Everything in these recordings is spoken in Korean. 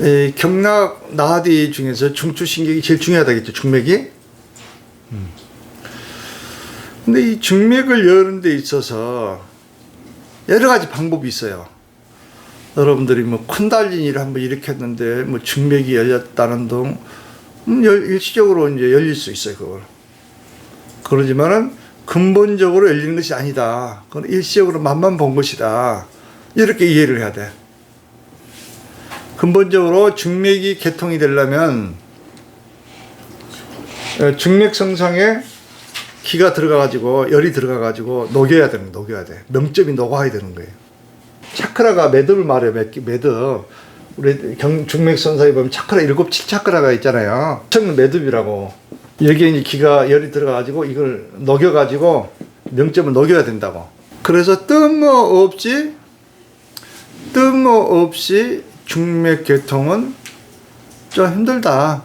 이 경락 나디 중에서 중추신경이 제일 중요하다겠죠. 중맥이. 음. 근데 이 중맥을 여는 데 있어서 여러 가지 방법이 있어요. 여러분들이 뭐 콘달린이를 한번 일으켰는데 뭐 중맥이 열렸다는 등 음, 열- 일시적으로 이제 열릴 수 있어요. 그걸. 그러지만은 근본적으로 열리는 것이 아니다. 그건 일시적으로 맛만 본 것이다. 이렇게 이해를 해야 돼. 근본적으로 중맥이 개통이 되려면 어, 중맥 성상에 기가 들어가가지고 열이 들어가가지고 녹여야 되는 녹여야 돼. 명점이 녹아야 되는 거예요. 차크라가 매듭을 말해요. 매- 매듭. 우리 경, 중맥 선사에 보면 차크라 일곱 칠 차크라가 있잖아요. 청 매듭이라고. 여기에 이제 기가 열이 들어가가지고 이걸 녹여가지고 명점을 녹여야 된다고. 그래서 뜬금없이 뜬금없이 중맥 개통은 좀 힘들다.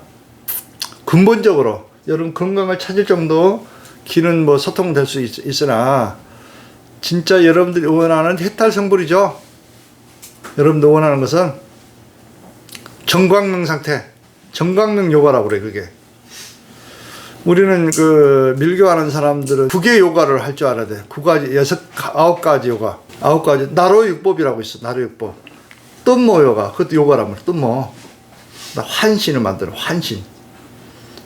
근본적으로 여러분 건강을 찾을 정도 기는 뭐 소통될 수 있, 있으나 진짜 여러분들이 원하는 해탈 성불이죠. 여러분들 원하는 것은 정광명 상태, 정광명 요가라고 그래 그게. 우리는 그 밀교하는 사람들은 국외 요가를 할 줄 알아야 돼. 구 가지, 여섯, 아홉 가지 요가, 아홉 가지 나로육법이라고 있어. 나로육법. 뜬모 요가, 그것도 요가라면 뜬모. 나 환신을 만드는 환신.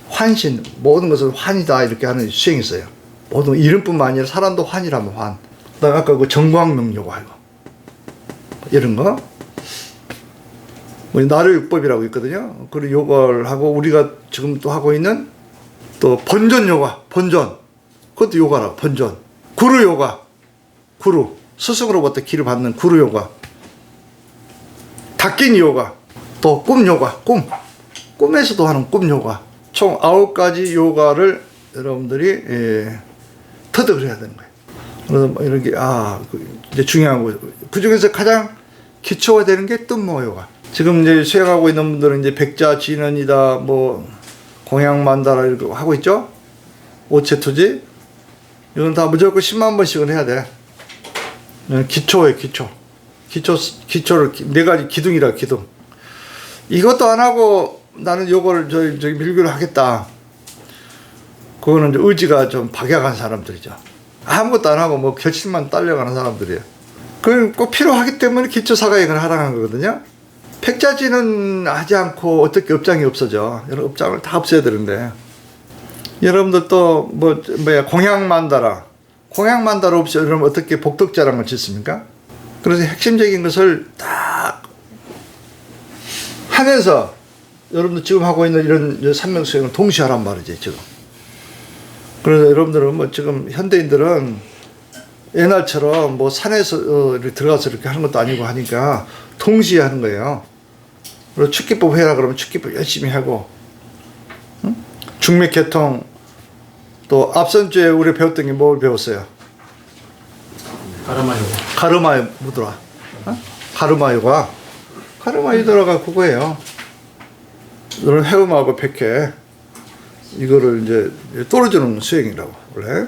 환신 모든 것은 환이다 이렇게 하는 수행이 있어요. 모든 이름뿐만 아니라 사람도 환이라면 환. 그 다음 아까 그 정광명 요가 이거 이런 거. 뭐 나르육법이라고 있거든요. 그리고 요걸 하고 우리가 지금 또 하고 있는 또 번전 요가, 번전. 그것도 요가라, 번전. 구루 요가, 구루. 스승으로부터 기를 받는 구루 요가. 닭긴 요가, 또 꿈 요가, 꿈. 꿈에서도 하는 꿈 요가. 총 아홉 가지 요가를 여러분들이 예, 터득을 해야 되는 거예요. 그래서 뭐 이런 게, 아, 그 이제 중요한 거. 그 중에서 가장 기초가 되는 게 뜬모 요가. 지금 이제 수행하고 있는 분들은 이제 백자 진언이다, 뭐, 공양만다라 이렇게 하고 있죠? 오체투지. 이건 다 무조건 10만 번씩은 해야 돼. 이건 기초예요, 기초. 기초, 기초를, 기- 네 가지 기둥이라, 기둥. 이것도 안 하고 나는 요거를 저기, 저기 밀교를 하겠다. 그거는 의지가 좀 박약한 사람들이죠. 아무것도 안 하고 뭐 결심만 딸려가는 사람들이에요. 그건 꼭 필요하기 때문에 기초 사가행을 하라는 거거든요. 팩자지는 하지 않고 어떻게 업장이 없어져. 여러 업장을 다 없애야 되는데. 여러분들 또 뭐 뭐야 공양만다라. 공양만다라 없이 여러분 어떻게 복덕자랑을 짓습니까? 그래서 핵심적인 것을 딱 하면서 여러분들 지금 하고 있는 이런 삼명 수행을 동시에 하란 말이지 지금. 그래서 여러분들은 뭐 지금 현대인들은 옛날처럼 뭐 산에서 어, 이렇게 들어가서 이렇게 하는 것도 아니고 하니까 동시에 하는 거예요. 그리고 축기법 해라 그러면 축기법 열심히 하고 응? 중맥 개통 또 앞선 주에 우리 배웠던 게 뭘 배웠어요? 가르마 요. 가르마 무드라. 어? 가르마 요가. 가르마 유드라가 그거예요. 너는 해음하고 백해. 이거를 이제 떨어주는 수행이라고 원래.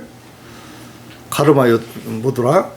가르마 요 무드라.